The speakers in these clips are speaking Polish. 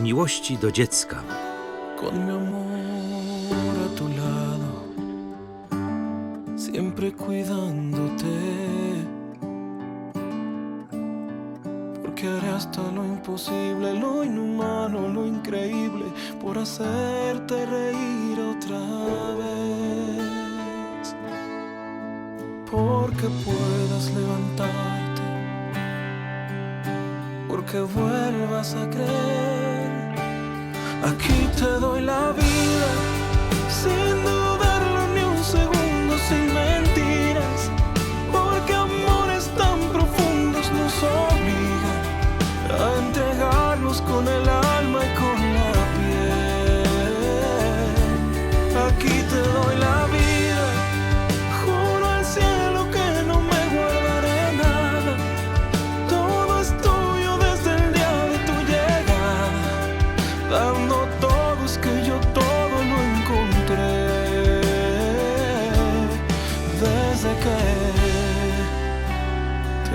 Miłości do dziecka. Con mi amor a tu lado, siempre cuidándote. Porque haré hasta lo imposible, lo inhumano, lo increíble, por hacerte reír otra vez. Porque puedas levantarte, porque vuelvas a creer. Aquí te doy la vida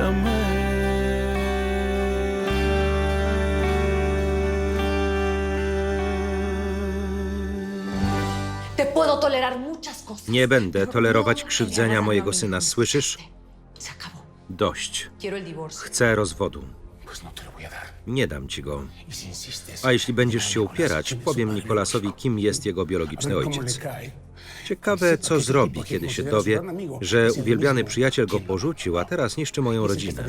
te amé. Te puedo tolerar muchas cosas. Nie będę tolerować no krzywdzenia mojego syna, słyszysz? Dość. Chcę rozwodu. No. Nie dam ci go. Y. A jeśli będziesz się upierać, ¿quién es su powiem Nikolasowi, kim jest jego biologiczny ojciec. Ciekawe, co zrobi, kiedy się dowie, że uwielbiany przyjaciel go porzucił, a teraz niszczy moją rodzinę.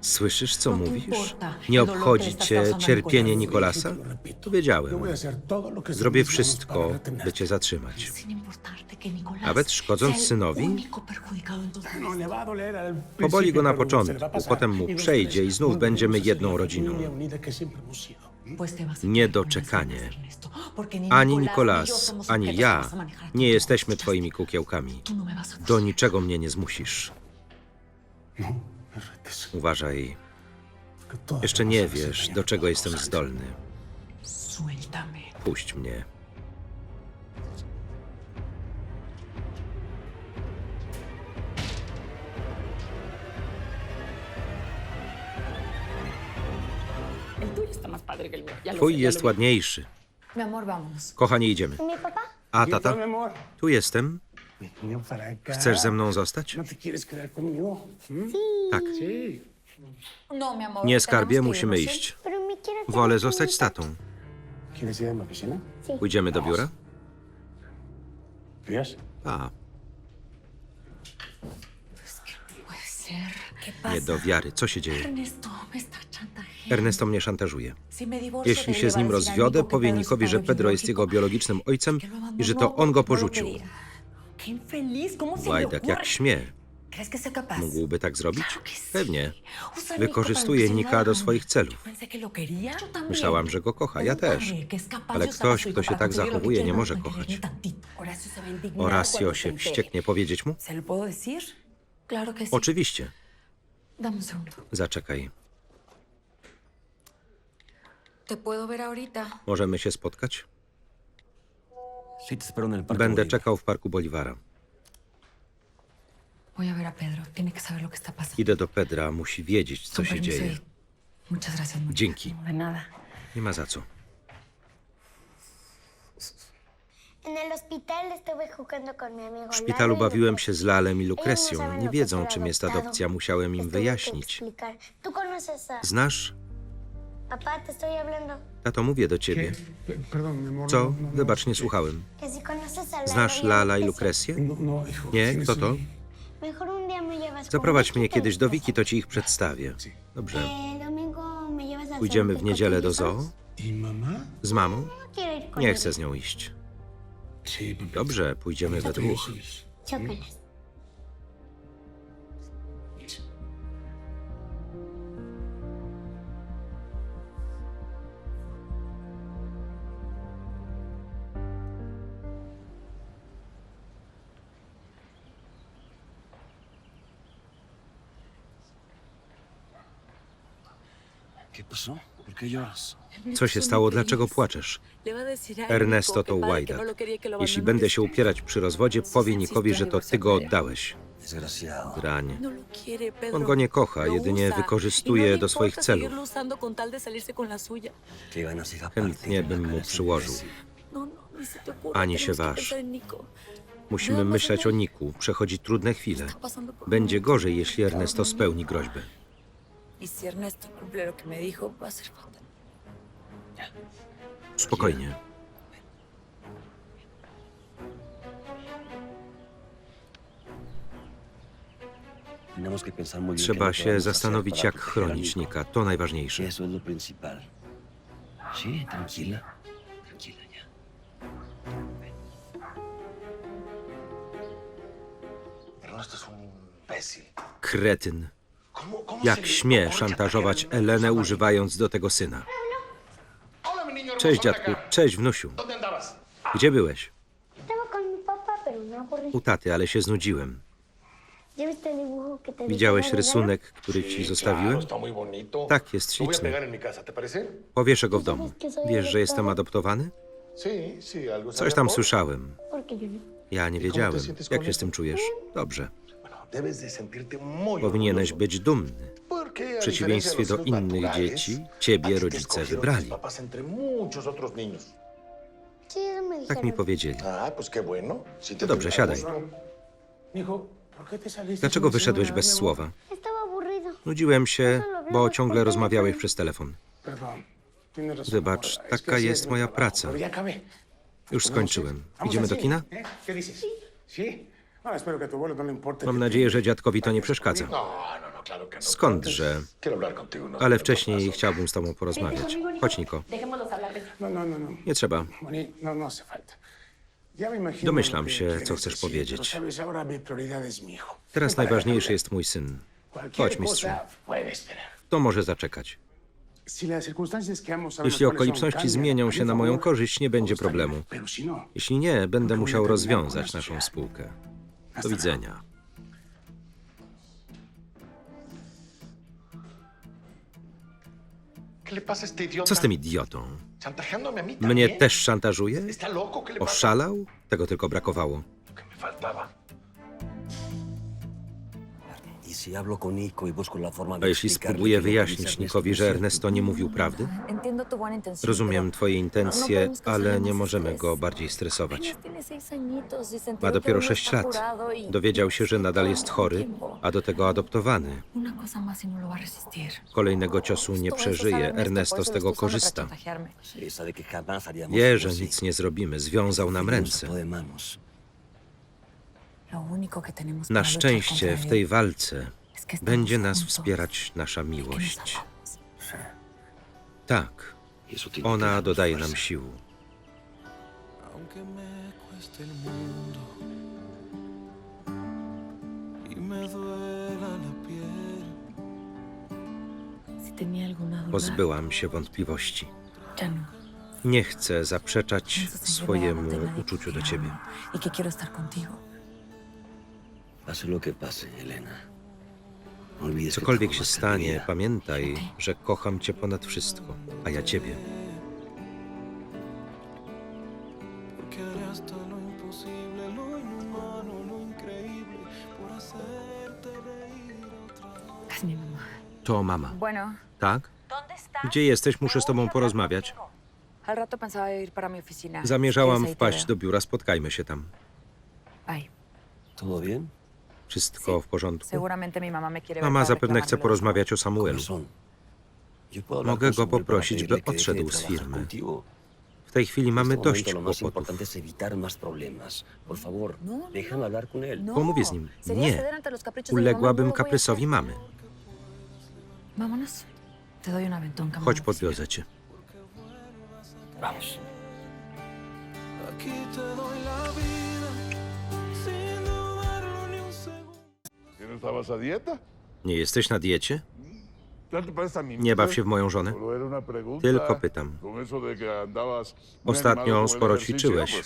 Słyszysz, co No mówisz? Nie obchodzi cię cierpienie. Nikolasa? Te lo repito. Yo Wiedziałem. voy a hacer todo lo que esté en Zrobię wszystko, by cię zatrzymać. Nawet szkodząc synowi? todo No, Poboli go na początku, potem mu Y przejdzie i znów będziemy jedną rodziną. Niedoczekanie. Ani Nicolás ni yo Nikolas, somos ani ja nie jesteśmy twoimi kukiełkami. No Do niczego mnie nie zmusisz. No, retes. Uważaj, jeszcze nie wiesz, do czego jestem zdolny. Puść mnie. Twój jest ładniejszy. Mi amor, vámonos. Kochanie, idziemy. A tata? Tu jestem. Chcesz ze mną zostać? ¿No te quieres quedar conmigo? ¿Mm? Tak. No. Nie, skarbie, musimy ¿sí? iść. Wolę zostać z tatą. Pójdziemy do biura? A, nie do wiary. Co się dzieje? Ernesto me está chantajeando. Ernesto mnie szantażuje. Jeśli się z nim rozwiodę, powie Nikowi, że Pedro jest jego biologicznym ojcem i że to on go no porzucił. quería. Qué infeliz, ¿cómo se le Łajdak jak śmie. Mógłby tak zrobić? Pewnie. Wykorzystuje Nika do swoich celów. Myślałam, że go kocha. Ja też. Ale ktoś, kto się tak zachowuje, nie może kochać. Horacio się wścieknie. Powiedzieć mu? Oczywiście. Zaczekaj. ¿Te puedo ver ahorita? Możemy się spotkać? Sí, te espero en el parque. Będę Bolívar. czekał w Parku Boliwara. Voy a ver a Pedro. Tiene que saber lo que está pasando. Idę do Pedra. Musi wiedzieć, co Con się permiso dzieje. y Muchas gracias. muñeca. Dzięki. De nada. Nie ma za co. En el hospital estuve jugando con mi amigo W szpitalu Lalo y bawiłem się z Lalem i Ellos no Lukrecją. saben Nie lo que wiedzą, czym jest adoptado. adopcja. Musiałem im Les tuve que wyjaśnić. explicar. ¿Tú conoces a... Znasz? Papá, te estoy hablando. Tato, mówię do ciebie. Co? no, no, no, Wybacz, nie que- słuchałem. Que si conoces a Lalo Znasz Lala i? No, no, hijo. Nie? ¿quiénes Kto to? Mejor un día me llevas con Zaprowadź Vicky, mnie te kiedyś do Wiki, to ci ich przedstawię. Dobrze. El domingo me llevas al Pójdziemy w niedzielę do zoo? ¿Y? Z mamą? No quiero ir con Nie chcę z nią iść. Dobrze, pójdziemy we dwóch. Chócalas. Co się stało? Dlaczego płaczesz? Ernesto to łajdak. Jeśli będę się upierać przy rozwodzie, powie Nikowi, że to ty go oddałeś. Drań. No Pedro. On go nie kocha, jedynie wykorzystuje Y no do swoich celów. Chętnie bym mu przyłożył. No. Ani się waż. Musimy myśleć o Niku. Przechodzi trudne chwile. Będzie gorzej, jeśli Ernesto spełni groźbę. Y si Ernesto cumple lo que me dijo, va a ser fatal. Spokojnie. Trzeba que się zastanowić, jak chronić. Nika. To najważniejsze. Eso es lo principal. Sí, tranquila. Tranquila ya. Ernesto es un imbécil. Kretyn. ¿Cómo, cómo se Jak śmie szantażować Elenę używając do tego syna? Cześć dziadku, cześć wnusiu. Gdzie byłeś? U taty, ale się znudziłem. ¿Ya viste el dibujo que te dije Widziałeś rysunek, który ci zostawiłem? Tak, jest śliczny. Powieszę go w domu. Wiesz, że jestem adoptowany? Coś tam słyszałem. Ja nie wiedziałem. Jak się z tym czujesz? Dobrze. Powinieneś być dumny. W przeciwieństwie do innych dzieci, ciebie rodzice wybrali. Tak mi powiedzieli. Ah, No dobrze, siadaj. Dlaczego wyszedłeś bez słowa? Nudziłem się, bo ciągle rozmawiałeś przez telefon. Wybacz, taka jest es mi moja trabajo, praca. Już skończyłem. Idziemy do kina? No. Mam nadzieję, że dziadkowi to nie przeszkadza. No, no. Skądże? Ale wcześniej chciałbym z tobą porozmawiać. Chodź, Niko. Nie trzeba. Domyślam się, co chcesz powiedzieć. Teraz najważniejszy jest mój syn. Chodź, mistrzu. To może zaczekać. Jeśli okoliczności zmienią się na moją korzyść, nie będzie problemu. Jeśli nie, będę musiał rozwiązać naszą spółkę. Do widzenia. Co z tym idiotą? Mnie też szantażuje? Oszalał? Tego tylko brakowało. A de jeśli spróbuję wyjaśnić Nikowi, no że? Ernesto nie mówił prawdy? Buena intención. Rozumiem twoje intencje, causarle ale nie możemy go bardziej stresować. y Ma dopiero aún no 6 está lat. y Dowiedział się, że nadal jest chory, a do tego adoptowany. Y no a. Kolejnego ciosu nie przeżyje. Ernesto z tego korzysta. Wie, że nic nie zrobimy. Związał nam ręce. ató de manos. Lo único que tenemos Na szczęście w tej walce będzie nas wspierać nasza miłość. Tak, ona dodaje nam sił. Y Pozbyłam się wątpliwości. no. Nie chcę zaprzeczać swojemu uczuciu do ciebie. Pase lo que pase, Elena. Olvides que Cokolwiek się stanie, vida. pamiętaj, że kocham cię ponad wszystko, a ja ciebie. Porque haré hasta lo imposible, lo inhumano, lo increíble, por hacerte reír otra vez. Es mi mamá. To mama. Bueno, Tak? Gdzie jesteś? Muszę z tobą porozmawiać. al rato pensaba ir para mi oficina. Zamierzałam Si quieres, ahí te wpaść veo. do biura, spotkajmy się tam. Bye. ¿Todo bien? Wszystko w porządku? Mama zapewne chce porozmawiać o Samuelu. Mogę go poprosić, by odszedł z firmy. W tej chwili mamy dość kłopotów. No, no. No, Pomówię z nim. Nie. Uległabym kaprysowi mamy. Chodź, podwiozę cię. Vamos. Aquí te estabas a dieta? Nie jesteś na diecie? ¿Ya te pareces a mi Nie baw się w moją żonę. Tylko pytam. Ostatnio sporo ćwiczyłeś.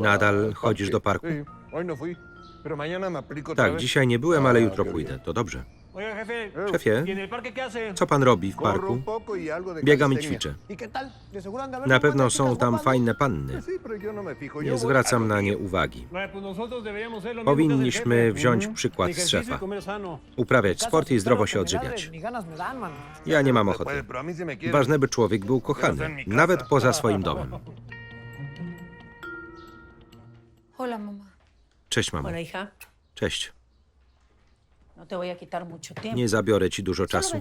Nadal al chodzisz do parku? No Tak, dzisiaj nie byłem, ale A, jutro pójdę. To dobrze. Szefie, co pan robi w parku? y Biegam i ćwiczę. ¿Y Na pewno są tam fajne panny. No Nie zwracam na nie uwagi. Powinniśmy wziąć przykład z szefa. Uprawiać sport i zdrowo się odżywiać. Ja nie mam ochoty. Ważne, by człowiek był kochany, nawet poza swoim domem. Hola, mamá. Cześć, mamo. Hola, hija. Cześć. No te voy a quitar mucho tiempo. Nie zabiorę ci dużo czasu.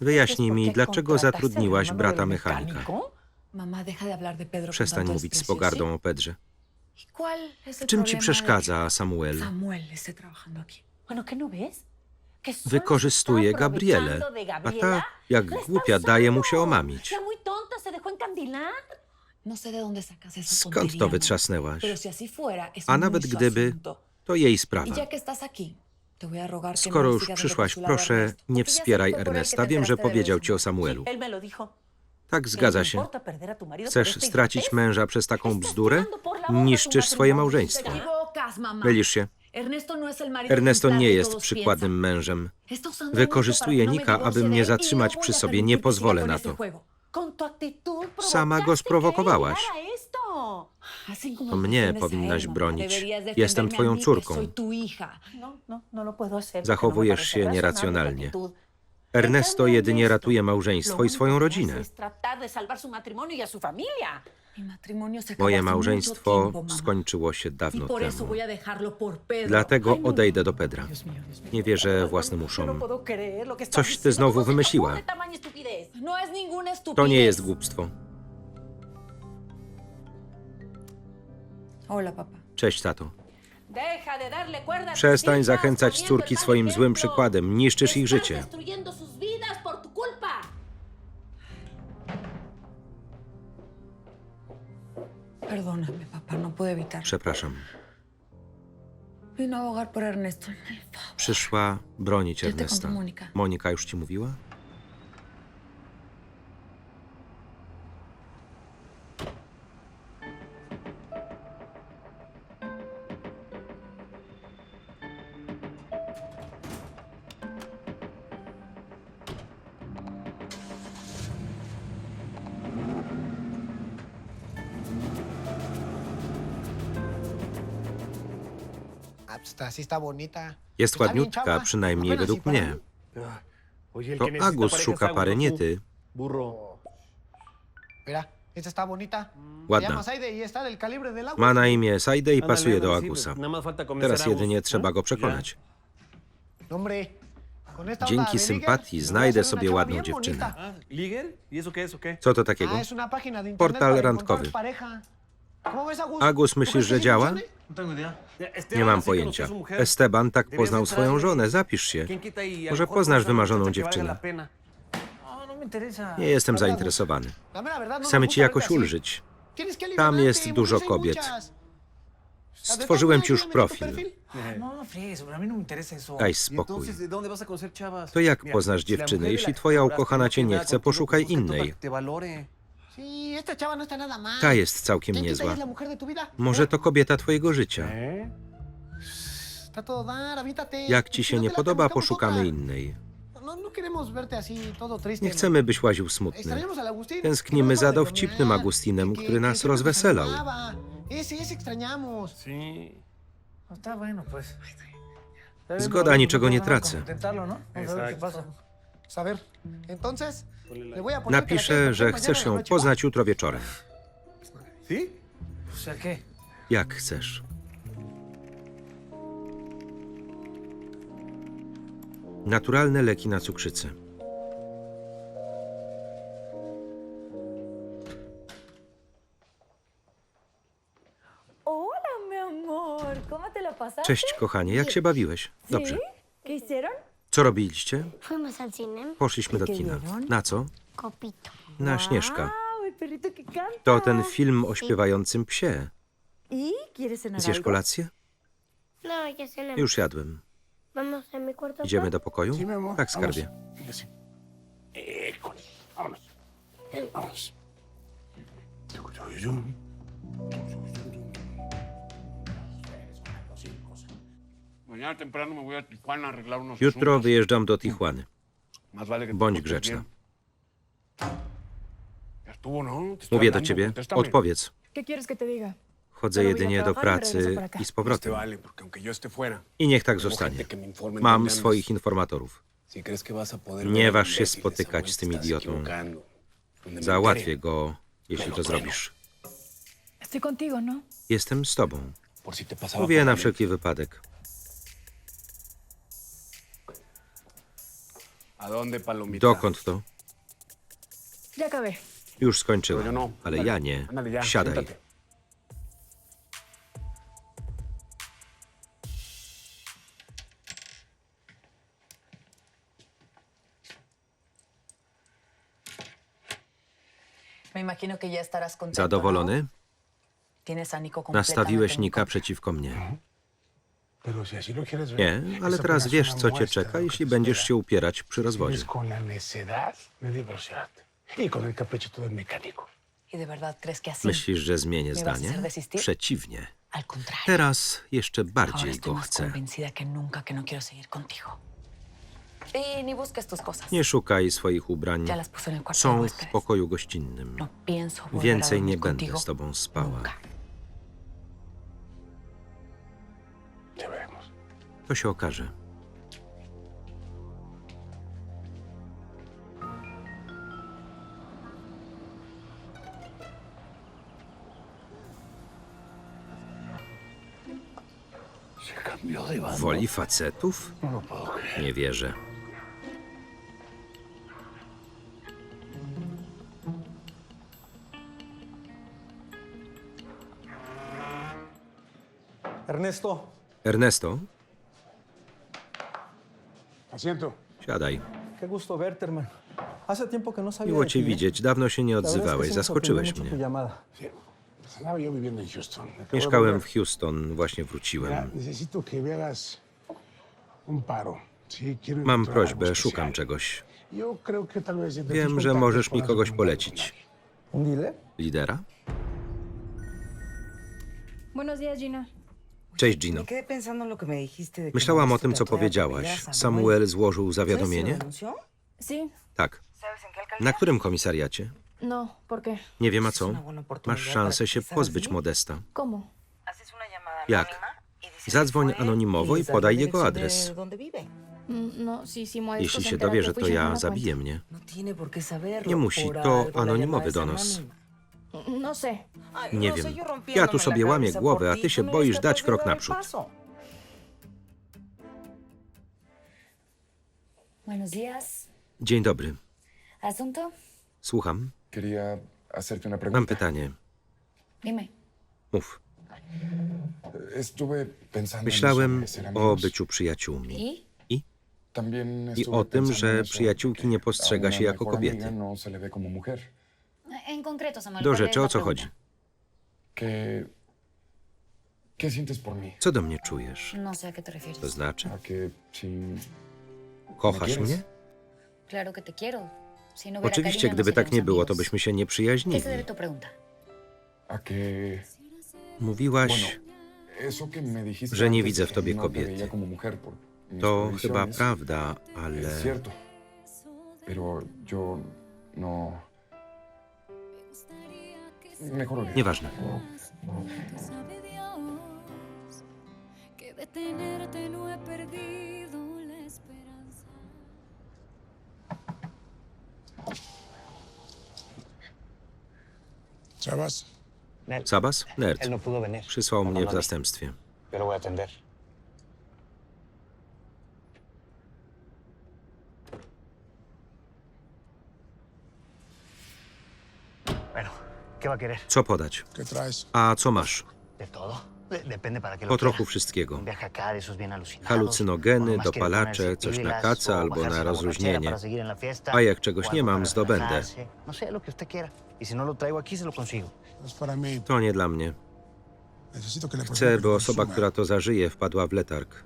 Wyjaśnij mi, dlaczego zatrudniłaś brata mechanika. Przestań mówić z pogardą o Pedrze. ¿Y W czym ci przeszkadza Samuel? Samuel esté trabajando aquí. Bueno, ¿qué no Wykorzystuje Gabrielę, a ta, jak głupia, daje mu się omamić. No Skąd to wytrzasnęłaś? A nawet gdyby, to jej Y sprawa. Que Skoro no już przyszłaś, proszę, nie wspieraj Ernesta. Wiem, że powiedział ci o. Samuelu. Tak, zgadza się. marido por Chcesz stracić męża przez taką bzdurę? Niszczysz swoje małżeństwo. Mylisz się. Ernesto no nie jest przykładnym mężem. Wykorzystuje Nika, no aby mnie y zatrzymać przy sobie. Nie pozwolę na to. Sama go sprowokowałaś. To mnie powinnaś mamá, bronić. Jestem twoją córką. No, no, no Zachowujesz no się nieracjonalnie. Ernesto jedynie ratuje małżeństwo i swoją rodzinę. y Moje małżeństwo skończyło się Y dawno temu. Dlatego no. odejdę do Pedra. Nie wierzę własnym no uszom. Coś ty znowu ¿Cómo se te wymyśliła. No. To nie jest głupstwo. Hola, papá. Cześć, tato. Przestań zachęcać córki swoim złym przykładem. Niszczysz ich życie. Perdóname, papá, no. Przepraszam. Vino a abogar por Ernesto. Przyszła bronić. Monika. Monika już ci mówiła? Jest ładniutka, przynajmniej według mnie. el To Agus szuka pary, nie ty. Ładna. y. Ma na imię Saide i pasuje do Agusa. Teraz jedynie trzeba go Ya. przekonać. No, Dzięki sympatii znajdę sobie ładną dziewczynę. Ah. ¿Y? Co to takiego? Ah, Portal randkowy. Encontrar pareja. ¿Cómo ves, Agus? Agus, ¿Tú myślisz, że działa? Nie mam pojęcia. Esteban tak poznał swoją żonę. Zapisz się. ¿Quién quita y a Może poznasz wymarzoną dziewczynę. Nie jestem zainteresowany. Chcemy ci jakoś ulżyć. Tam jest dużo kobiet. Stworzyłem ci już profil. Daj ¿Y spokój. To jak poznasz la Jeśli twoja ukochana cię nie chce, poszukaj innej. No. Ta jest całkiem ¿Quién quita y niezła. es la mujer de tu vida? Może to kobieta twojego życia. ¿Eh? Jak ci się Si no nie podoba, poszukamy innej. No. Nie chcemy, byś łaził smutny. Tęsknimy za dowcipnym Agustinem, który nas rozweselał. Zgoda niczego nie tracę. Napiszę, że chcesz ją poznać jutro wieczorem. Jak chcesz. Naturalne leki na cukrzycę. Hola, mi amor. ¿Cómo te la pasaste? Cześć, kochanie, jak się bawiłeś? Dobrze. ¿Qué hicieron? Co robiliście? Poszliśmy do ¿Y qué kina. Na co? Na Śnieżka. To ten film o śpiewającym psie. ¿Y quieres cenar Zjesz kolację? No, cenamos. Już jadłem. Vamos a mi cuarto. Idziemy do pokoju? Tak, skarbie. Vámonos. Mañana temprano me voy a Tijuana a arreglar unos Jutro asuntos. wyjeżdżam do Tijuany. Más vale que te Bądź portes grzeczna. bien. Ya estuvo, ¿no? Te estoy Mówię do hablando, ciebie. contéstame. Odpowiedz. ¿Qué quieres que te diga? Chodzę jedynie do pracy i z powrotem. vale, porque aunque yo esté fuera, I niech tak tengo zostanie. gente que me informe en Mam dónde andas. swoich informatorów. Si crees que vas a poder Nie waż się spotykać z tym idiotą. Załatwię go, jeśli to zrobisz. Estoy contigo, ¿no? Jestem z tobą. Mówię na wszelki wypadek. ¿A dónde, palomita? Dokąd to? Ya acabé. Już skończyłem. no. Ale ja nie. Siadaj. siéntate. Me imagino que ya estarás contento, Zadowolony? ¿no? Tienes a Nico Nastawiłeś completamente en Nika contra. przeciwko mnie. Pero si así lo quieres ver. Nie, ale teraz wiesz, co cię czeka, jeśli będziesz się upierać przy rozwodzie. Myślisz, że zmienię ¿Me vas a zdanie? Przeciwnie. Teraz jeszcze bardziej go chcę. no. Nie szukaj swoich ubrań. Są w pokoju gościnnym. No Więcej nie będę z tobą spała. To się okaże. Woli facetów? Nie wierzę. Ernesto, Ernesto, Asiento. siadaj. qué gusto verte, hermano. Hace tiempo que no sabía Miło cię ¿eh? widzieć. Dawno się nie odzywałeś. Zaskoczyłeś mnie. llamada. Sí. Pues andaba yo viviendo en Houston. Acabo de Mieszkałem volver. w Houston, właśnie Mira, wróciłem. necesito que me hagas un paro. Sí, quiero Mam encontrar algo prośbę, especial. szukam czegoś. Yo creo que tal vez entre Wiem, że contactos możesz mi kogoś polecić. Lidera? Buenos días, Gina. Cześć, Gino. me Myślałam o Modesto tym, co powiedziałaś. Samuel złożył ¿Sabes si zawiadomienie? Sí, Tak. Na którym komisariacie? no, ¿por qué? Nie wiem a co. Masz szansę się pozbyć. Modesta. Jak? y Zadzwoń fue anonimowo y i podaj jego adres. Mm, No, Modesto Jeśli se się entera dowie, que że fui, to no ja, la cuento. zabije mnie. No. Nie musi, to anonimowy donos. No sé. Nie no wiem. Ja tu sobie łamię głowę, a ty się no boisz dać krok naprzód. paso. Buenos días. Dzień dobry. ¿Asunto? Słucham. Quería hacerte una Mam pregunta. pytanie. Dime. Mów. Estuve pensando en Myślałem eso de ser o amigos. byciu przyjaciółmi. ¿Y? También I estuve o tym, pensando en że eso, przyjaciółki que nie a postrzega una się jako mejor amiga kobiety. No se le ve como mujer. Do ¿cuál es rzeczy, o co chodzi? ¿Qué, ¿Qué sientes por mí? Co do mnie czujesz? No sé a qué te refieres. To znaczy? A que si Kochasz mnie? Claro que te quiero. Si no Oczywiście, no gdyby tak nie było, to byśmy się nie ¿Qué przyjaźnili. es de tu pregunta? a que Mówiłaś, eso que me dijiste że nie antes, widzę w que tobie no te kobiety. veía como mujer por mis to chyba prawda, ale Es cierto. Pero yo no. Esperanza. Chavas, Sabas? Nerd. no. Przysłał mnie w zastępstwie. Yo lo voy a atender. Bueno, ¿qué va a querer? Co podać? A co masz? Po trochu wszystkiego. Halucynogeny, dopalacze, coś na kaca albo na rozluźnienie. A jak czegoś nie mam, zdobędę. No. Y no. No. To nie dla mnie. Chcę, by osoba, która to zażyje, wpadła w letarg.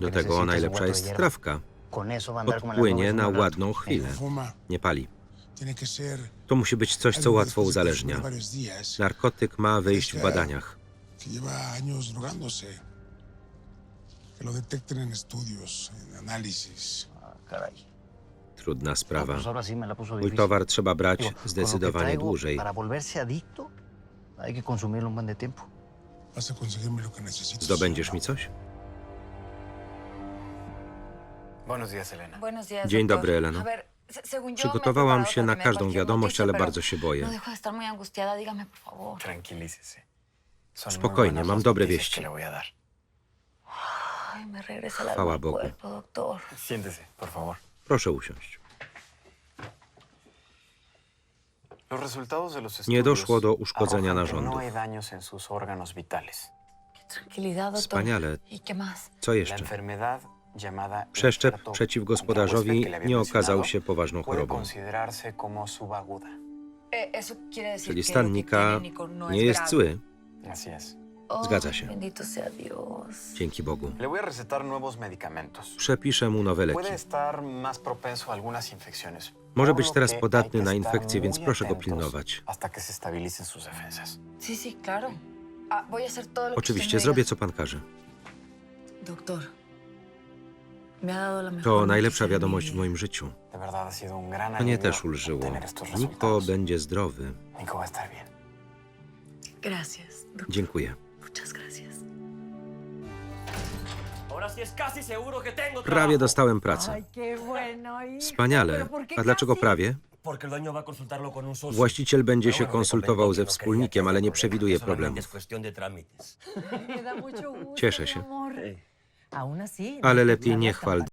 Do tego najlepsza jest trawka. Odpłynie na ładną chwilę. Nie pali. To musi być coś, co łatwo uzależnia. Narkotyk ma wyjść w badaniach. Ah. Trudna No, sprawa. Mój towar trzeba brać zdecydowanie dłużej. Para volverse adicto, Dzień dobry, Eleno. A ver, se- según yo, me he Przygotowałam się na każdą wiadomość, ale bardzo się No boję. muy Spokojnie, mam dobre wieści. Chwała Bogu. Proszę usiąść. Nie doszło do uszkodzenia que narządów. No. Wspaniale. ¿Y? Co jeszcze? Przeszczep przeciw gospodarzowi nie okazał się poważną chorobą. Eh, Czyli stan Nika no nie es jest zły. Oh, Zgadza się. Dios. Dzięki Bogu. Przepiszę mu nowe leki. Może być teraz podatny na infekcję, więc proszę go pilnować. Ah, Oczywiście, zrobię co pan każe. Doctor, To najlepsza mi wiadomość w moim życiu. Mnie też ulżyło. Niko będzie zdrowy. Dziękuję. Prawie dostałem pracę. Wspaniale. A dlaczego prawie? Właściciel będzie się konsultował ze wspólnikiem, ale nie przewiduje problemów. Cieszę się. Ale lepiej nie chwal